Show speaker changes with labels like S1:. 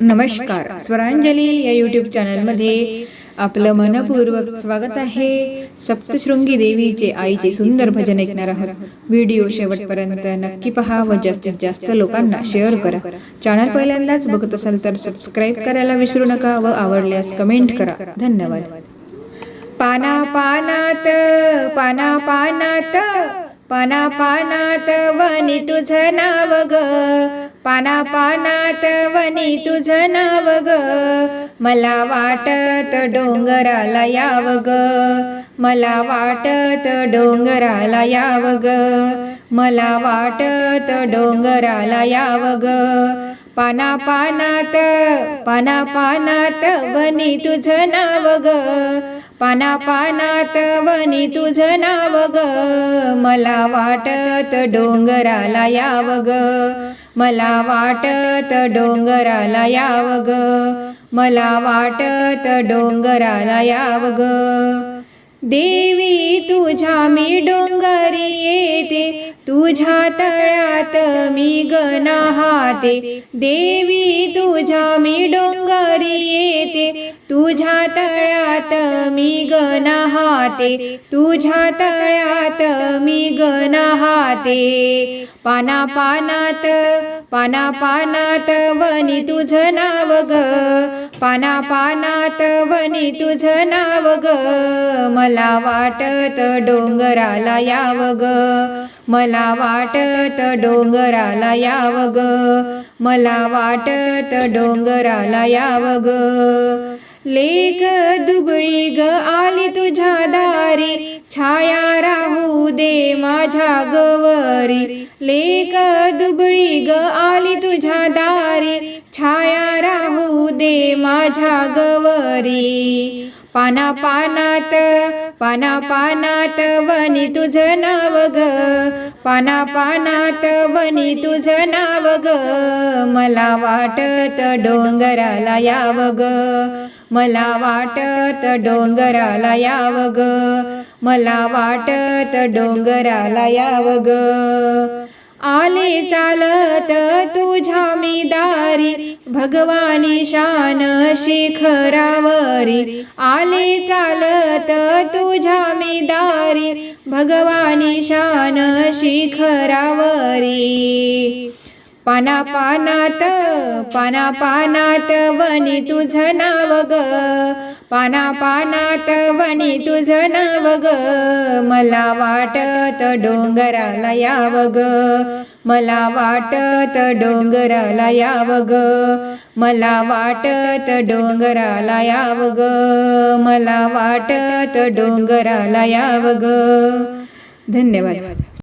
S1: नमस्कार. स्वरांजली या यूट्यूब चॅनलमध्ये आपलं मनपूर्वक स्वागत आहे. सप्तशृंगी देवीचे आईचे सुंदर भजन ऐकणार आहोत. व्हिडिओ शेवटपर्यंत नक्की पहा व जास्तीत जास्त लोकांना शेअर करा. चॅनल पहिल्यांदाच बघत असाल तर सबस्क्राईब करायला विसरू नका व आवडल्यास कमेंट करा. धन्यवाद. पाना पानात पाना पानात पाना पानात वनी तुझं नाव ग. पाना पानात वनी तुझं नाव ग. मला वाटत डोंगराला याव ग. मला वाटत डोंगराला याव ग. मला वाटत डोंगराला याव ग. पाना पानात पाना पानात वनी तुझं नाव ग. पाना पानात वनी तुझं नाव ग. मला वाटत डोंगराला याव ग. मला वाटत डोंगराला याव ग. मला वाटत डोंगराला याव ग. देवी तुझ्या मी डोंगरी येते तुझ्या तळ्यात मी गणाहाते देवी तुझ्या मी डोंगरी येते तुझ्या तळ्यात मी गणाहाते तुझ्या तळ्यात मी गणाहाते पाना पानात पाना पानात वनी तुझं नाव ग. पाना पानात वनी तुझं नाव ग. मला वाटत डोंगराला याव ग. मला वाटत डोंगराला याव ग. मला वाटत डोंगराला याव ग. लेक दुबळी ग आली तुझ्या दारी. छाया राहू दे माझ्या गवरी. लेक दुबळी ग आली तुझ्या दारी. छाया राहू दे माझ्या गवरी. पाना पानात पाना पानात वनी तुझं नाव ग. पाना पानात वनी तुझं नाव ग. मला वाटत डोंगराला याव ग. मला वाटत डोंगराला याव ग. मला वाटत डोंगराला याव ग. आले चालत तुझ्या मी दारी भगवानी शान शिखरावरी. आले चालत तुझ्या मी दारी भगवानी शान शिखरावरी. पाना पानात पाना पानात वणी तुझं नाव ग. पाना पानात वणी तुझं नाव ग. मला वाटत डोंगराला याव ग. मला वाटत डोंगराला याव ग. मला वाटत डोंगराला याव ग. मला वाटत डोंगराला याव ग. धन्यवाद.